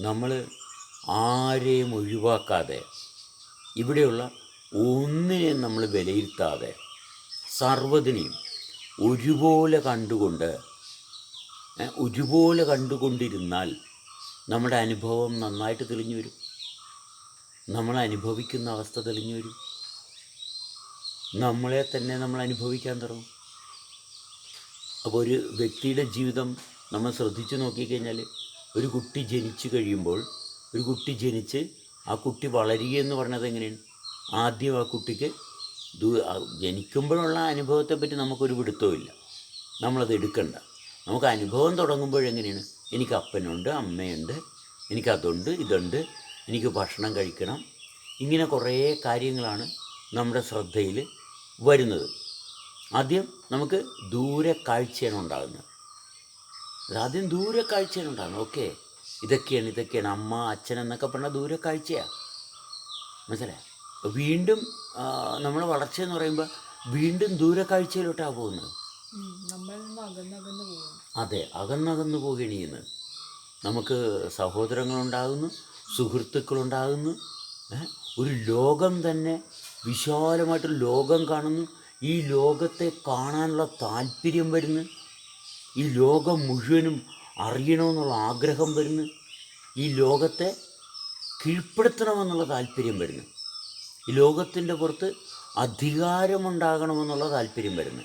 നമ്മൾ ആരെയും ഒഴിവാക്കാതെ ഇവിടെയുള്ള ഒന്നിനെയും നമ്മൾ വിലയിരുത്താതെ സർവതിനെയും ഒരുപോലെ കണ്ടുകൊണ്ട് ഒരുപോലെ കണ്ടുകൊണ്ടിരുന്നാൽ നമ്മുടെ അനുഭവം നന്നായിട്ട് തെളിഞ്ഞു വരും. നമ്മൾ അനുഭവിക്കുന്ന അവസ്ഥ തെളിഞ്ഞു വരും. നമ്മളെ തന്നെ നമ്മൾ അനുഭവിക്കാൻ തുടങ്ങും. അപ്പോൾ ഒരു വ്യക്തിയുടെ ജീവിതം നമ്മൾ ശ്രദ്ധിച്ചു നോക്കിക്കഴിഞ്ഞാൽ ഒരു കുട്ടി ജനിച്ചു കഴിയുമ്പോൾ ഒരു കുട്ടി ജനിച്ച് ആ കുട്ടി വളരുക എന്ന് പറഞ്ഞത് എങ്ങനെയാണ്? ആദ്യം ആ കുട്ടിക്ക് ദൂ ജനിക്കുമ്പോഴുള്ള അനുഭവത്തെപ്പറ്റി നമുക്കൊരു പിടുത്തവുമില്ല. നമ്മളത് എടുക്കണ്ട. നമുക്ക് അനുഭവം തുടങ്ങുമ്പോഴെങ്ങനെയാണ് എനിക്ക് അപ്പനുണ്ട് അമ്മയുണ്ട് എനിക്കതുണ്ട് ഇതുണ്ട് എനിക്ക് ഭക്ഷണം കഴിക്കണം. ഇങ്ങനെ കുറേ കാര്യങ്ങളാണ് നമ്മുടെ ശ്രദ്ധയിൽ വരുന്നത്. ആദ്യം നമുക്ക് ദൂരെ കാഴ്ചയാണ് ഉണ്ടാകുന്നത്. ആദ്യം ദൂരെ കാഴ്ചയാണ് ഉണ്ടാകുന്നത് ഓക്കെ. ഇതൊക്കെയാണ് ഇതൊക്കെയാണ്. അമ്മ അച്ഛൻ എന്നൊക്കെ പറഞ്ഞാൽ ദൂരെ കാഴ്ചയാണ് മനസ്സിലായോ വീണ്ടും നമ്മൾ വളർച്ച എന്ന് പറയുമ്പോൾ വീണ്ടും ദൂരെ കാഴ്ചയിലോട്ടാണ് പോകുന്നത് അതെ അകന്നകന്നു പോകുകയാണ് ചെയ്യുന്നത്. നമുക്ക് സഹോദരങ്ങളുണ്ടാകുന്നു സുഹൃത്തുക്കളുണ്ടാകുന്നു? ഒരു ലോകം തന്നെ വിശാലമായിട്ടൊരു ലോകം കാണുന്നു. ഈ ലോകത്തെ കാണാനുള്ള താല്പര്യം വരുന്നു. ഈ ലോകം മുഴുവനും അറിയണമെന്നുള്ള ആഗ്രഹം വരുന്നു. ഈ ലോകത്തെ കീഴ്പ്പെടുത്തണമെന്നുള്ള താല്പര്യം വരുന്നു. ഈ ലോകത്തിന്റെ പുറത്ത് അധികാരമുണ്ടാകണമെന്നുള്ള താല്പര്യം വരുന്നു.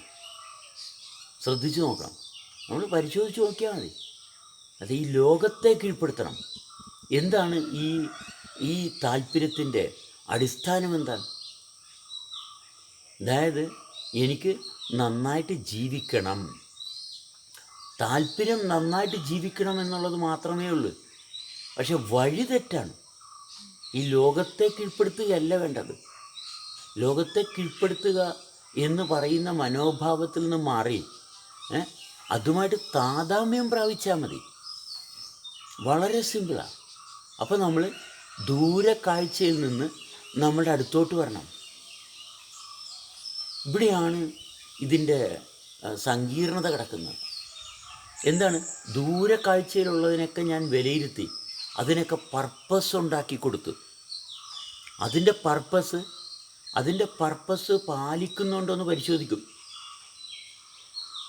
ശ്രദ്ധിച്ചു നോക്കാം നമ്മൾ പരിശോധിച്ച് നോക്കിയാൽ മതി. അത് ഈ ലോകത്തെ കീഴ്പ്പെടുത്തണം. എന്താണ് ഈ ഈ താല്പര്യത്തിന്റെ അടിസ്ഥാനം എന്താണ്? അതായത് എനിക്ക് നന്നായിട്ട് ജീവിക്കണം. താല്പര്യം നന്നായിട്ട് ജീവിക്കണം എന്നുള്ളത് മാത്രമേ ഉള്ളൂ പക്ഷെ വഴി തെറ്റാണ്. ഈ ലോകത്തെ കീഴ്പ്പെടുത്തുകയല്ല വേണ്ടത്. ലോകത്തെ കീഴ്പ്പെടുത്തുക എന്ന് പറയുന്ന മനോഭാവത്തിൽ നിന്ന് മാറി അതുമായിട്ട് താതാമ്യം പ്രാപിച്ചാൽ മതി. വളരെ സിമ്പിളാണ് അപ്പോൾ നമ്മൾ ദൂരെ കാഴ്ചയിൽ നിന്ന് നമ്മുടെ അടുത്തോട്ട് വരണം. ഇവിടെയാണ് ഇതിന്റെ സങ്കീർണത കിടക്കുന്നത്. എന്താണ്? ദൂരെ കാഴ്ചയിലുള്ളതിനൊക്കെ ഞാൻ വിലയിരുത്തി. അതിനൊക്കെ പർപ്പസ് ഉണ്ടാക്കി കൊടുത്തു. അതിന്റെ പർപ്പസ് അതിന്റെ പർപ്പസ് പാലിക്കുന്നുണ്ടോ എന്ന് പരിശോധിക്കും.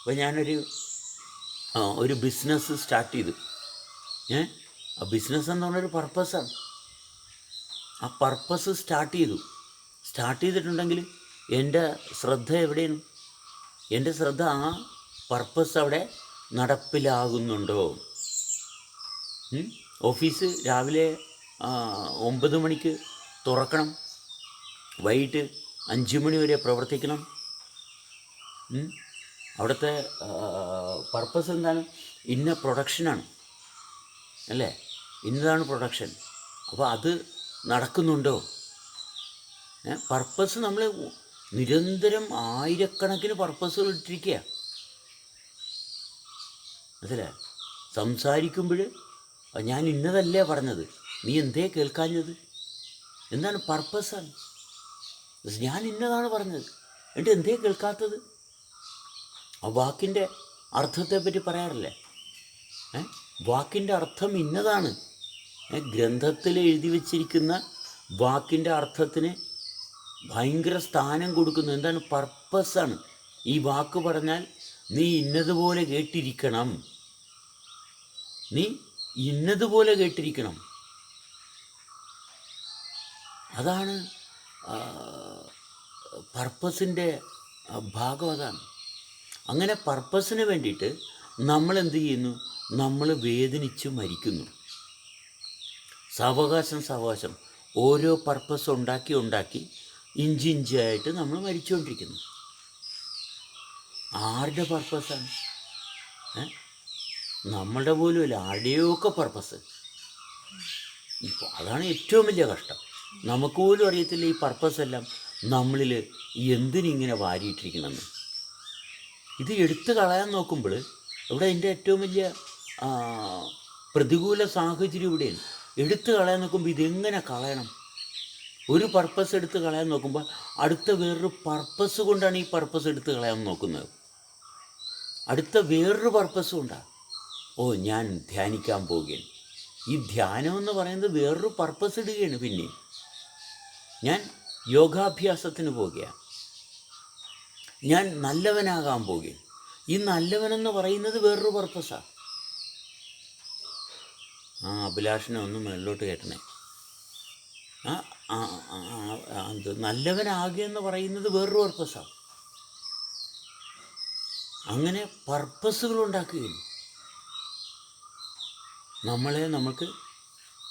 അപ്പോൾ ഞാനൊരു ഒരു ബിസിനസ് സ്റ്റാർട്ട് ചെയ്തു. ഏ? ആ ബിസിനസ് എന്ന് പറഞ്ഞൊരു പർപ്പസാണ് ആ പർപ്പസ് സ്റ്റാർട്ട് ചെയ്തു. സ്റ്റാർട്ട് ചെയ്തിട്ടുണ്ടെങ്കിൽ എന്റെ ശ്രദ്ധ എവിടെയാണ്? എന്റെ ശ്രദ്ധ ആ പർപ്പസ് അവിടെ നടപ്പിലാകുന്നുണ്ടോ? ഓഫീസ് രാവിലെ ഒമ്പത് മണിക്ക് തുറക്കണം. വൈകിട്ട് അഞ്ച് മണി വരെ പ്രവർത്തിക്കണം? അവിടുത്തെ പർപ്പസ് എന്താണ്? ഇന്ന പ്രൊഡക്ഷനാണ്. അല്ലേ? ഇന്നതാണ് പ്രൊഡക്ഷൻ. അപ്പോൾ അത് നടക്കുന്നുണ്ടോ? പർപ്പസ് നമ്മൾ നിരന്തരം ആയിരക്കണക്കിന് പർപ്പസുകൾ ഇട്ടിരിക്കുക മനസ്സിലായോ? സംസാരിക്കുമ്പോൾ ഞാൻ ഇന്നതല്ലേ പറഞ്ഞത്. നീ എന്തേ കേൾക്കാഞ്ഞത്? എന്താണ് പർപ്പസാണ്? ഞാൻ ഇന്നതാണ് പറഞ്ഞത്. എന്നിട്ട് എന്തേ കേൾക്കാത്തത്? ആ വാക്കിന്റെ അർത്ഥത്തെപ്പറ്റി പറയാറില്ലേ? ഏ? വാക്കിന്റെ അർത്ഥം ഇന്നതാണ്. ഗ്രന്ഥത്തിൽ എഴുതി വച്ചിരിക്കുന്ന വാക്കിന്റെ അർത്ഥത്തിന് ഭയങ്കര സ്ഥാനം കൊടുക്കുന്നു. എന്താണ് പർപ്പസാണ്? ഈ വാക്ക് പറഞ്ഞാൽ നീ ഇന്നതുപോലെ കേട്ടിരിക്കണം. നീ ഇന്നതുപോലെ കേട്ടിരിക്കണം. അതാണ് പർപ്പസിന്റെ ഭാഗം അതാണ്. അങ്ങനെ പർപ്പസിന് വേണ്ടിയിട്ട് നമ്മൾ എന്ത് ചെയ്യുന്നു? നമ്മൾ വേദനിച്ച് മരിക്കുന്നു. സാവകാശം സാവകാശം. ഓരോ പർപ്പസ് ഉണ്ടാക്കി ഉണ്ടാക്കി ഇഞ്ചിഞ്ചായിട്ട് നമ്മൾ മരിച്ചുകൊണ്ടിരിക്കുന്നു. ആരുടെ പർപ്പസാണ് നമ്മളുടെ പോലും അല്ല ആരുടെയൊക്കെ പർപ്പസ് ഇപ്പോൾ അതാണ് ഏറ്റവും വലിയ കഷ്ടം. നമുക്ക് പോലും അറിയത്തില്ല ഈ പർപ്പസ് എല്ലാം നമ്മളിൽ എന്തിനിങ്ങനെ വാരിയിട്ടിരിക്കണമെന്ന്. ഇത് എടുത്തു കളയാൻ നോക്കുമ്പോൾ ഇവിടെ എന്റെ ഏറ്റവും വലിയ പ്രതികൂല സാഹചര്യം ഇവിടെയാണ് എടുത്തു കളയാൻ നോക്കുമ്പോൾ ഇതെങ്ങനെ കളയണം? ഒരു പർപ്പസ് എടുത്ത് കളയാൻ നോക്കുമ്പോൾ അടുത്ത വേറൊരു പർപ്പസ് കൊണ്ടാണ് ഈ പർപ്പസ് എടുത്ത് കളയാൻ നോക്കുന്നത്. അടുത്ത വേറൊരു പർപ്പസും ഉണ്ടാകും ഓ ഞാൻ ധ്യാനിക്കാൻ പോവുകയാണ് ഈ ധ്യാനം എന്ന് പറയുന്നത് വേറൊരു പർപ്പസ് ഇടുകയാണ് പിന്നെ ഞാൻ യോഗാഭ്യാസത്തിന് പോവുകയാണ് ഞാൻ നല്ലവനാകാൻ പോവുകയാണ് ഈ നല്ലവനെന്ന് പറയുന്നത് വേറൊരു പർപ്പസാണ് ആ അഭിലാഷനെ ഒന്ന് മുകളിലോട്ട് കേട്ടണേ ആ നല്ലവനാകുക എന്ന് പറയുന്നത് വേറൊരു പർപ്പസാണ് അങ്ങനെ പർപ്പസുകൾ ഉണ്ടാക്കുകയും നമ്മളെ നമുക്ക്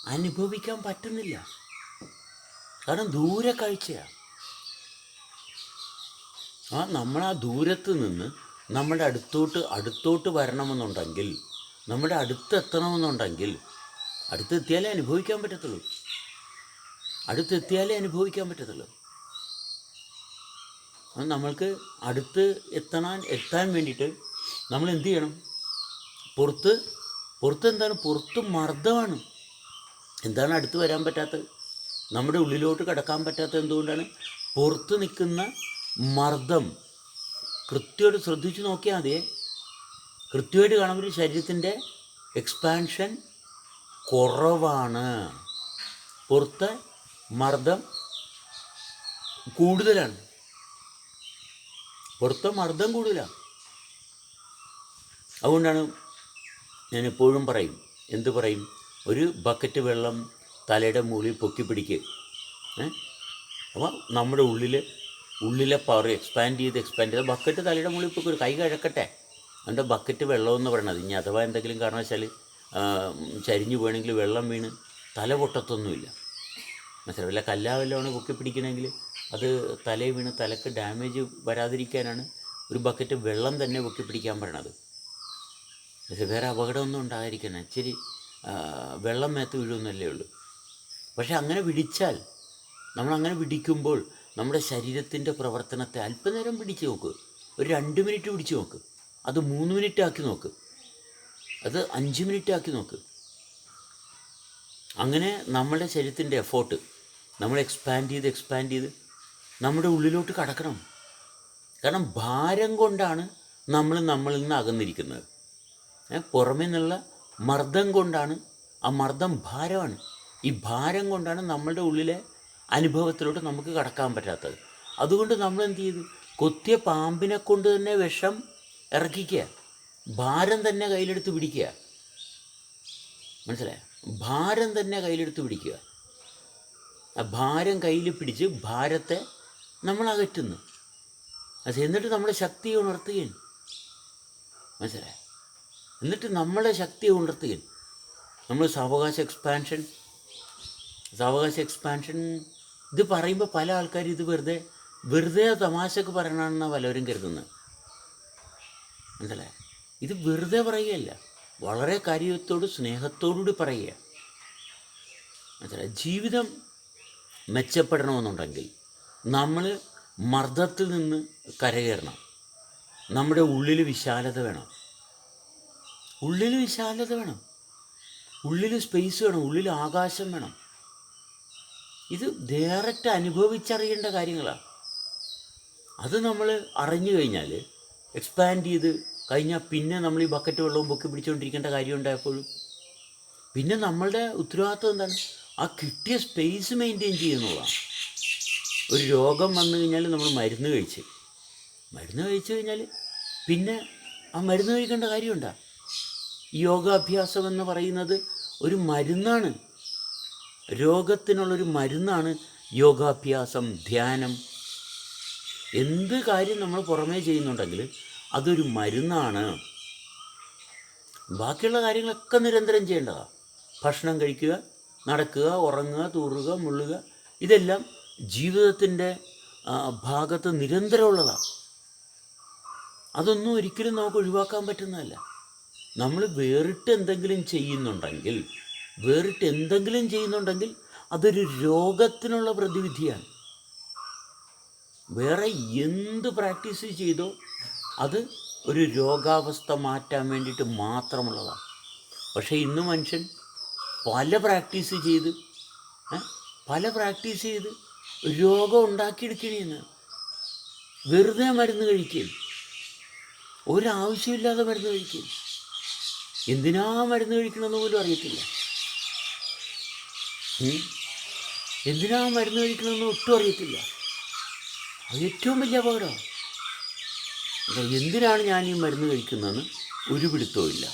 അനുഭവിക്കാൻ പറ്റുന്നില്ല. കാരണം ദൂരെ കാഴ്ചയാണ് ആ നമ്മൾ ആ ദൂരത്ത് നിന്ന് നമ്മുടെ അടുത്തോട്ട് അടുത്തോട്ട് വരണമെന്നുണ്ടെങ്കിൽ നമ്മുടെ അടുത്തെത്തണമെന്നുണ്ടെങ്കിൽ അടുത്തെത്തിയാലേ അനുഭവിക്കാൻ പറ്റത്തുള്ളൂ. അടുത്തെത്തിയാലേ അനുഭവിക്കാൻ പറ്റത്തുള്ളൂ. നമ്മൾക്ക് അടുത്ത് എത്തണാൻ എത്താൻ വേണ്ടിയിട്ട് നമ്മൾ എന്ത് ചെയ്യണം? പുറത്ത് പുറത്ത് എന്താണ്? പുറത്ത് മർദ്ദമാണ്. എന്താണ് അടുത്ത് വരാൻ പറ്റാത്തത്? നമ്മുടെ ഉള്ളിലോട്ട് കടക്കാൻ പറ്റാത്തത് എന്തുകൊണ്ടാണ്? പുറത്ത് നിൽക്കുന്ന മർദ്ദം. കൃത്യമായിട്ട് ശ്രദ്ധിച്ചു നോക്കിയാൽ മതിയെ കൃത്യമായിട്ട് കാണുമ്പോൾ ശരീരത്തിന്റെ എക്സ്പാൻഷൻ കുറവാണ്. പുറത്തെ മർദ്ദം കൂടുതലാണ്. പുറത്തെ മർദ്ദം കൂടില്ല അതുകൊണ്ടാണ് ഞാൻ എപ്പോഴും പറയും എന്ത് പറയും? ഒരു ബക്കറ്റ് വെള്ളം തലയുടെ മുകളിൽ പൊക്കി പിടിക്കുക അപ്പോൾ നമ്മുടെ ഉള്ളിൽ ഉള്ളിലെ പവർ എക്സ്പാൻഡ് ചെയ്ത് എക്സ്പാൻഡ് ചെയ്ത് ബക്കറ്റ് തലയുടെ മുകളിൽ പൊക്കി ഒരു കൈ കഴക്കട്ടെ. അതിന്റെ ബക്കറ്റ് വെള്ളമെന്ന് പറയണത്? ഇനി അഥവാ എന്തെങ്കിലും കാരണവശാൽ ചരിഞ്ഞു പോകണമെങ്കിൽ വെള്ളം വീണ് തല പൊട്ടത്തൊന്നുമില്ല. മനസ്സിലാവില്ല കല്ലാവെല്ലാം കല്ലാ വല്ലതാണ് പൊക്കി പിടിക്കണമെങ്കിൽ അത് തലയിൽ വീണ് തലക്ക് ഡാമേജ് വരാതിരിക്കാനാണ് ഒരു ബക്കറ്റ് വെള്ളം തന്നെ പൊക്കി പിടിക്കാൻ പറയണത്. വേറെ അപകടമൊന്നും ഉണ്ടാകാതിരിക്കണം ഇച്ചിരി വെള്ളം മേത്ത് വീഴുമെന്നല്ലേ ഉള്ളൂ. പക്ഷെ അങ്ങനെ പിടിച്ചാൽ നമ്മളങ്ങനെ പിടിക്കുമ്പോൾ നമ്മുടെ ശരീരത്തിന്റെ പ്രവർത്തനത്തെ അല്പനേരം പിടിച്ച് നോക്ക്. ഒരു രണ്ട് മിനിറ്റ് പിടിച്ച് നോക്ക്. അത് മൂന്ന് മിനിറ്റ് ആക്കി നോക്ക്. അത് അഞ്ച് മിനിറ്റ് ആക്കി നോക്ക്. അങ്ങനെ നമ്മുടെ ശരീരത്തിന്റെ എഫോർട്ട് നമ്മൾ എക്സ്പാൻഡ് ചെയ്ത് എക്സ്പാൻഡ് ചെയ്ത് നമ്മുടെ ഉള്ളിലോട്ട് കടക്കണം. കാരണം ഭാരം കൊണ്ടാണ് നമ്മൾ നമ്മളിൽ നിന്ന് അകന്നിരിക്കുന്നത്. പുറമെ നിന്നുള്ള മർദ്ദം കൊണ്ടാണ് ആ മർദ്ദം ഭാരമാണ്. ഈ ഭാരം കൊണ്ടാണ് നമ്മളുടെ ഉള്ളിലെ അനുഭവത്തിലോട്ട് നമുക്ക് കടക്കാൻ പറ്റാത്തത്. അതുകൊണ്ട് നമ്മൾ എന്ത് ചെയ്തു? കൊത്തിയ പാമ്പിനെ കൊണ്ട് തന്നെ വിഷം ഇറക്കിക്കുക. ഭാരം തന്നെ കയ്യിലെടുത്ത് പിടിക്കുക. മനസ്സിലായ? ഭാരം തന്നെ കയ്യിലെടുത്ത് പിടിക്കുക. ആ ഭാരം കയ്യിൽ പിടിച്ച് ഭാരത്തെ നമ്മൾ അകറ്റുന്നു അത് എന്നിട്ട് നമ്മുടെ ശക്തി ഉണർത്തുകയും മനസ്സിലായി? എന്നിട്ട് നമ്മളെ ശക്തി ഉണർത്തുകയും നമ്മൾ സാവകാശ എക്സ്പാൻഷൻ സാവകാശ എക്സ്പാൻഷൻ ഇത് പറയുമ്പോൾ പല ആൾക്കാരും ഇത് വെറുതെ വെറുതെ തമാശക്ക് പറയണമെന്നാണ് പലരും കരുതുന്നത്. മനസ്സിലായി? ഇത് വെറുതെ പറയുകയല്ല. വളരെ കാര്യത്തോട് സ്നേഹത്തോടുകൂടി പറയുക മനസ്സിലായി? ജീവിതം മെച്ചപ്പെടണമെന്നുണ്ടെങ്കിൽ നമ്മൾ മർദ്ദത്തിൽ നിന്ന് കരകയറണം. നമ്മുടെ ഉള്ളിൽ വിശാലത വേണം. ഉള്ളിൽ വിശാലത വേണം. ഉള്ളിൽ സ്പേസ് വേണം. ഉള്ളിൽ ആകാശം വേണം. ഇത് ഡയറക്റ്റ് അനുഭവിച്ചറിയേണ്ട കാര്യങ്ങളാണ് അത് നമ്മൾ അറിഞ്ഞു കഴിഞ്ഞാൽ എക്സ്പാൻഡ് ചെയ്ത് കഴിഞ്ഞാൽ പിന്നെ നമ്മൾ ഈ ബക്കറ്റ് വെള്ളവും പൊക്കി പിടിച്ചുകൊണ്ടിരിക്കേണ്ട കാര്യം ഉണ്ടായപ്പോഴും. പിന്നെ നമ്മളുടെ ഉത്തരവാദിത്വം എന്താണ്? ആ കിട്ടിയ സ്പേസ് മെയിന്റെയിൻ ചെയ്യുന്നതാണ്. ഒരു രോഗം വന്നു കഴിഞ്ഞാൽ നമ്മൾ മരുന്ന് കഴിച്ച്. മരുന്ന് കഴിച്ചു കഴിഞ്ഞാൽ പിന്നെ ആ മരുന്ന് കഴിക്കേണ്ട കാര്യമുണ്ടോ യോഗാഭ്യാസം എന്ന് പറയുന്നത് ഒരു മരുന്നാണ്. രോഗത്തിനുള്ളൊരു മരുന്നാണ് യോഗാഭ്യാസം ധ്യാനം. എന്ത് കാര്യം നമ്മൾ പുറമേ ചെയ്യുന്നുണ്ടെങ്കിൽ അതൊരു മരുന്നാണ്. ബാക്കിയുള്ള കാര്യങ്ങളൊക്കെ നിരന്തരം ചെയ്യേണ്ടതാണ് ഭക്ഷണം കഴിക്കുക നടക്കുക ഉറങ്ങുക തൂറുക മുള്ളുക ഇതെല്ലാം ജീവിതത്തിന്റെ ഭാഗത്ത് നിരന്തരമുള്ളതാണ്. അതൊന്നും ഒരിക്കലും നമുക്ക് ഒഴിവാക്കാൻ പറ്റുന്നതല്ല. നമ്മൾ വേറിട്ട് എന്തെങ്കിലും ചെയ്യുന്നുണ്ടെങ്കിൽ വേറിട്ട് എന്തെങ്കിലും ചെയ്യുന്നുണ്ടെങ്കിൽ അതൊരു രോഗത്തിനുള്ള പ്രതിവിധിയാണ്. വേറെ എന്ത് പ്രാക്ടീസ് ചെയ്തോ അത് ഒരു രോഗാവസ്ഥ മാറ്റാൻ വേണ്ടിയിട്ട് മാത്രമുള്ളതാണ്. പക്ഷേ ഇന്ന് മനുഷ്യൻ പല പ്രാക്ടീസ് ചെയ്ത് പല പ്രാക്ടീസ് ചെയ്ത് രോഗം ഉണ്ടാക്കിയെടുക്കണേന്ന്. വെറുതെ മരുന്ന് കഴിക്കും ഒരാവശ്യമില്ലാതെ മരുന്ന് കഴിക്കും എന്തിനാ മരുന്ന് കഴിക്കണമെന്ന് പോലും അറിയത്തില്ല. എന്തിനാ മരുന്ന് കഴിക്കണമെന്ന് ഒട്ടും അറിയത്തില്ല. അത് ഏറ്റവും വലിയ അപകടമാണ് എന്തിനാണ് ഞാൻ ഈ മരുന്ന് കഴിക്കുന്നതെന്ന് ഒരു പിടുത്തവും ഇല്ല